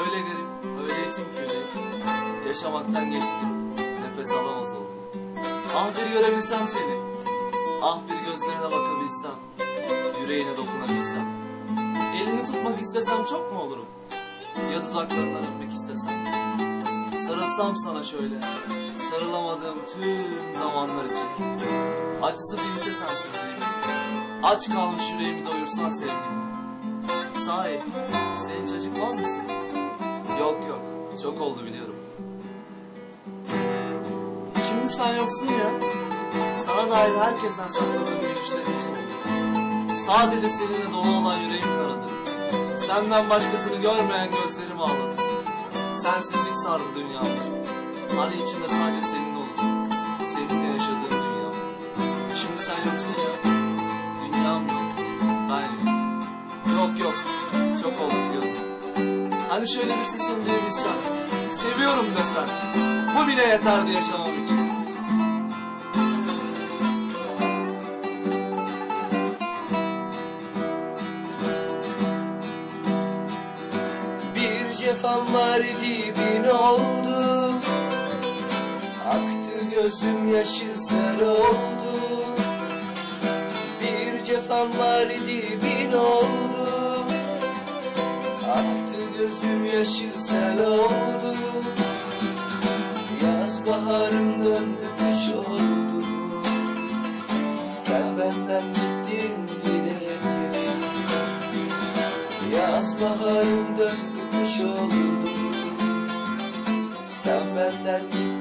Öyle garip, öyle yetim yüreğim. Yaşamaktan geçtim, nefes alamaz oldum. Ah bir görebilsem seni, ah bir gözlerine bakabilsem, yüreğine dokunabilsem. Elini tutmak istesem çok mu olurum? Ya dudaklarından öpmek istesem? Sarılsam sana şöyle, sarılamadığım tüm zamanlar için. Acısı dinse sensizliğim. Aç kalmış yüreğimi doyursan sevgimle. Sahi, sen hiç acıkmaz mısın? Yok yok, çok oldu biliyorum. Şimdi sen yoksun ya, sana dair herkesten sakladığım bir güçlerimiz oldu. Sadece seninle dolu olan yüreğim kanadı. Senden başkasını görmeyen gözlerim ağladı. Sensizlik sardı dünyamı. Hani içinde sadece senin Hani şöyle bir sesini duyabilsem, seviyorum desen, bu bile yeterdi yaşamam için. Bir cefam var idi bin oldu Aktı gözüm yaşı sel oldu Bir cefam var idi bin oldu Aktı gözüm yaşı sel oldu. Yaz baharım döndü kış oldu. Sen benden gittin gideli Yaz baharım döndü kış oldu. Sen benden gittin